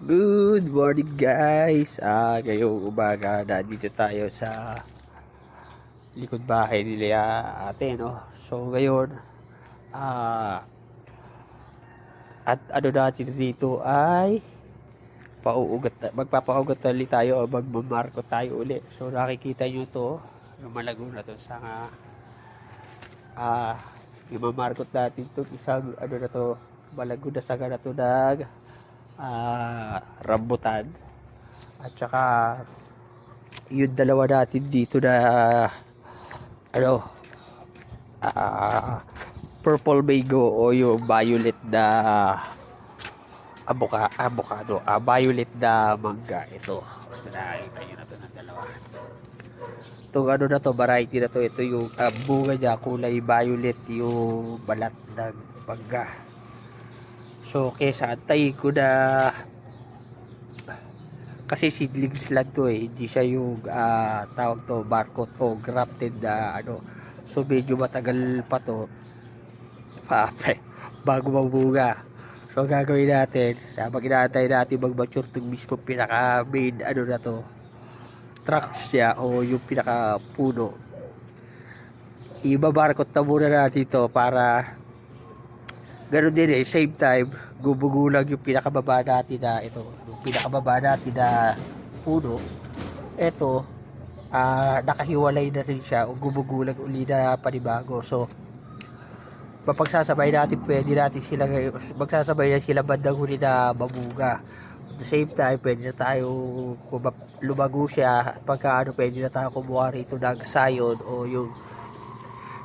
Good morning guys! Ah, ngayong umaga na tayo sa likod bahay nila ate, no? So ngayon, ah, at ano natin dito ay pauugat, magpapaugat na ulit tayo o magmamarko tayo ulit. So nakikita nyo to, yung malago na to sa ah, yung mamarkot natin to, isang ano na to, malago na saga na to ng ah, rambutan. At saka yung dalawa natin dito na ano ah, purple mango o yung violet na avoca, avocado. Ah, violet na mangga. Ito. Nakikita nyo na to ng dalawa. Itong ano na to variety na to. Ito yung ah, bunga niya kulay violet yung balat ng mangga So, kesa antayin ko na kasi seedlings lang to eh. Hindi siya yung ah, tawag to barcode o grafted na ano. So, medyo matagal pa to. Pa, bago mabuga. So, gagawin natin, habang inaantay natin mag-mature itong mismo pinaka main ano na to tracks niya o yung pinaka puno. Ibabarcode na muna natin to para Ganon din eh, same time, gubugulang yung pinakababa natin na ito, yung pinakababa natin na puno. Ito, ah nakahiwalay na rin siya o gumugulang uli na panibago. So, mapagsasabay natin, pwede natin sila, magsasabay na sila bandang huli na mabuga. At the same time, pwede na tayo, lumago siya, pagka ano, pwede na tayo kumuha rito ng sayon o yung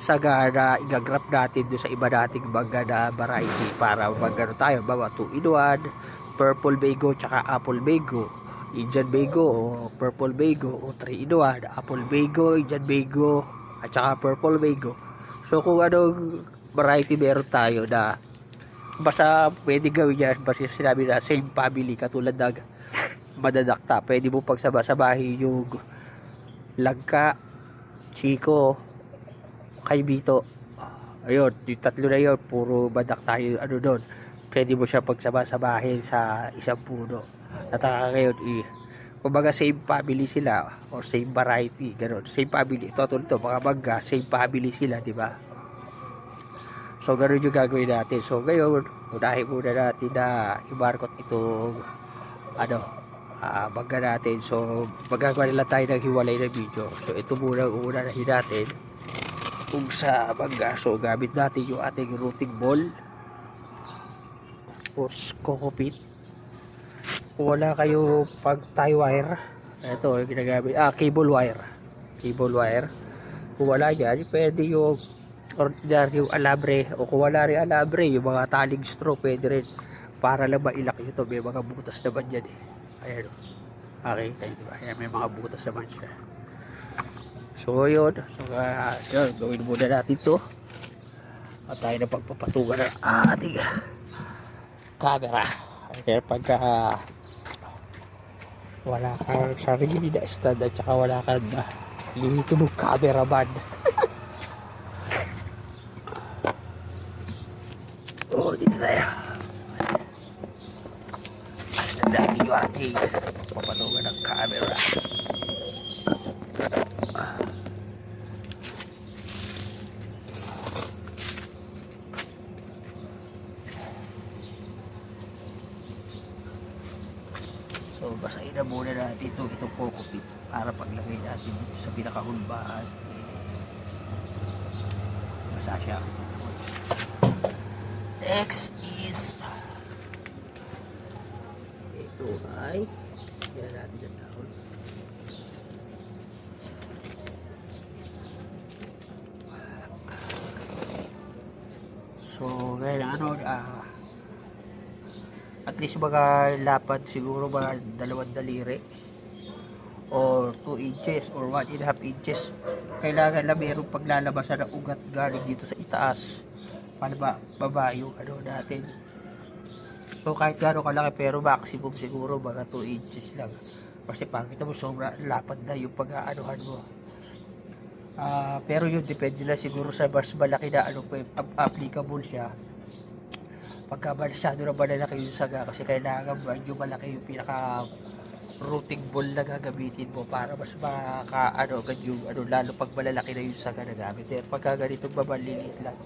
saga na igagrap natin doon sa iba nating mangga na variety para magano tayo bawa 2 in 1 purple mango tsaka apple mango. Indian mango o purple mango o 3 in 1 apple mango Indian mango at saka purple mango. So kung anong variety meron tayo na basta pwede gawin yan basta sinabi na same family katulad ng madadakta pwede mo pagsama-samahin yung langka chiko kay Bito. Ayun, yung tatlo na yun, puro badak tayo, ano doon. Pwede mo siya pagsama-samahin sa isang puno. Nataka ngayon, eh, kumbaga same family sila, or same variety, gano'n. Same family, ito, ito, ito, mga mangga, same family sila, di ba? So, gano'n yung gagawin natin. So, ngayon, unahin muna natin na i-markot itong, ano, ah mangga natin. So, magagawa nila tayo ng hiwalay na video. So, ito muna ang unahin natin kung sa mangga. So, gamit natin yung ating routing ball or coco pit. Kung wala kayo pag tie wire, ito yung ginagamit, ah, cable wire. Cable wire. Kung wala yan, pwede yung ordinary yung alabre o kung wala rin alabre, yung mga taling straw, pwede rin para lang mailak nyo to. May mga butas naman yan eh. Ayan o. Okay, tayo diba? Ayan, may mga butas naman siya. So yun, so, uh, yun gawin muna natin to. At tayo na pagpapatungan ng ating camera. Kaya pagka wala kang sarili na stand at saka wala kang uh, limito mong cameraman. oh, dito tayo. At natin yung ating papatungan ng camera. So, basahin na muna natin ito, itong coco para paglagay natin dito sa pinakahulbaan. Basa siya. Next is ito ay yan natin ang tawag. So, ngayon ano, ah, at least mga lapad siguro mga dalawang daliri. Or 2 inches or 1 and a half inches. Kailangan na mayroong paglalabasan ng ugat galing dito sa itaas. Para ba baba yung ano natin. So kahit gano'ng kalaki pero maximum siguro mga 2 inches lang. Kasi pagkita mo sobra lapad na yung pag-aanuhan mo. Ah, pero yun depende na siguro sa mas malaki na ano applicable siya pagka masyado na malalaki yung saga kasi kailangan medyo malaki yung pinaka routing ball na gagamitin mo para mas maka ano yung ano lalo pag malalaki na yung saga na gamit. Eh pagka ganitong mamaliliit lang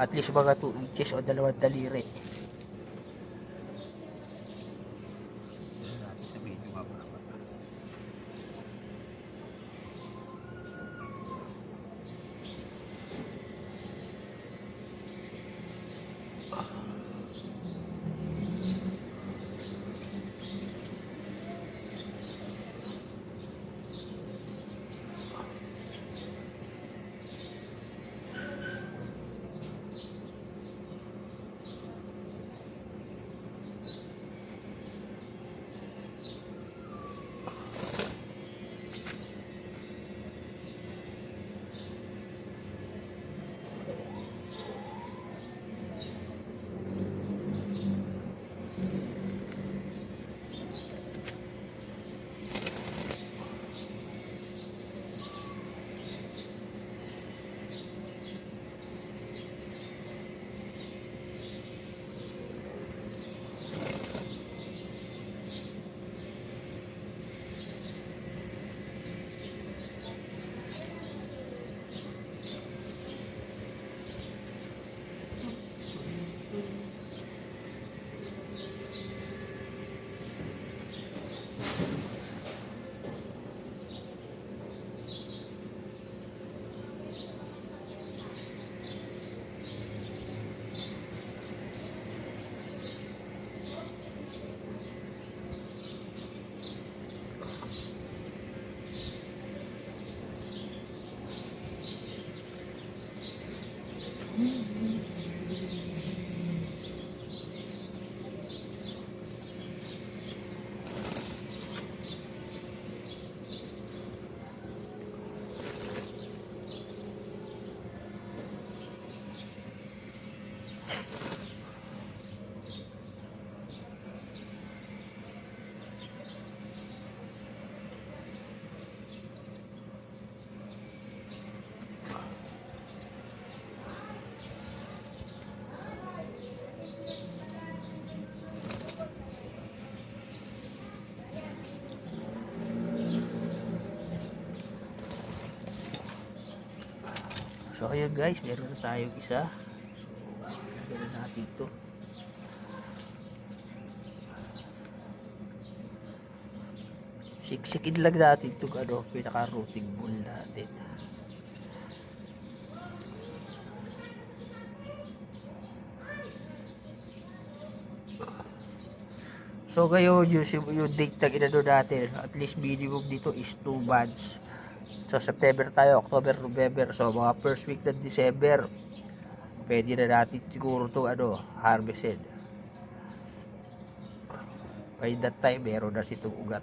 at least mga 2 inches o dalawang daliri So ayun guys, meron na tayong isa. So, na natin to. Siksikin lang natin itong ano, pinaka-routing ball natin. So ngayon, yung, yung date na ginano natin, at least minimum dito is 2 months. So September tayo, October, November. So mga first week ng December, pwede na natin siguro to ano, harvested. By that time, meron na sitong ugat.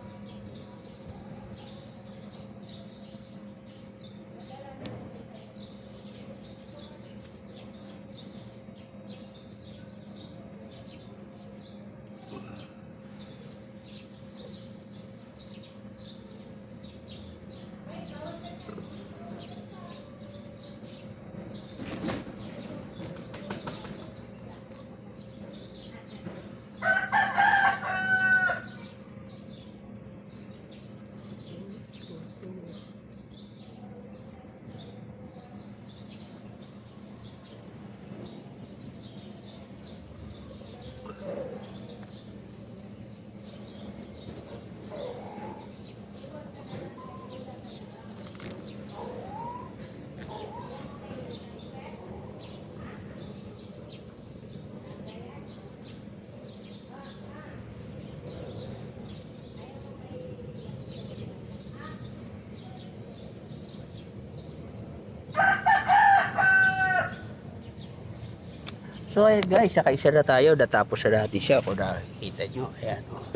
So ayun guys, nakaisa na tayo, natapos na natin siya kung nakikita nyo. Ayan o. Oh.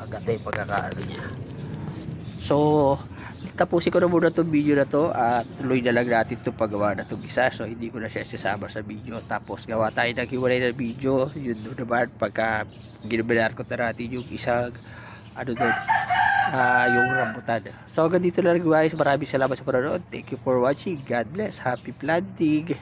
Agad na yung pagkakaano niya. So, tapusin ko na muna itong video na to at tuloy na lang natin itong paggawa na itong isa. So, hindi ko na siya sasama sa video. Tapos, gawa tayo ng hiwalay na video. Yun doon naman, pagka ginabilar ko na natin yung isang ano doon, ah yung rambutan. So, hanggang dito na lang guys. Maraming salamat sa panonood. Thank you for watching. God bless. Happy planting.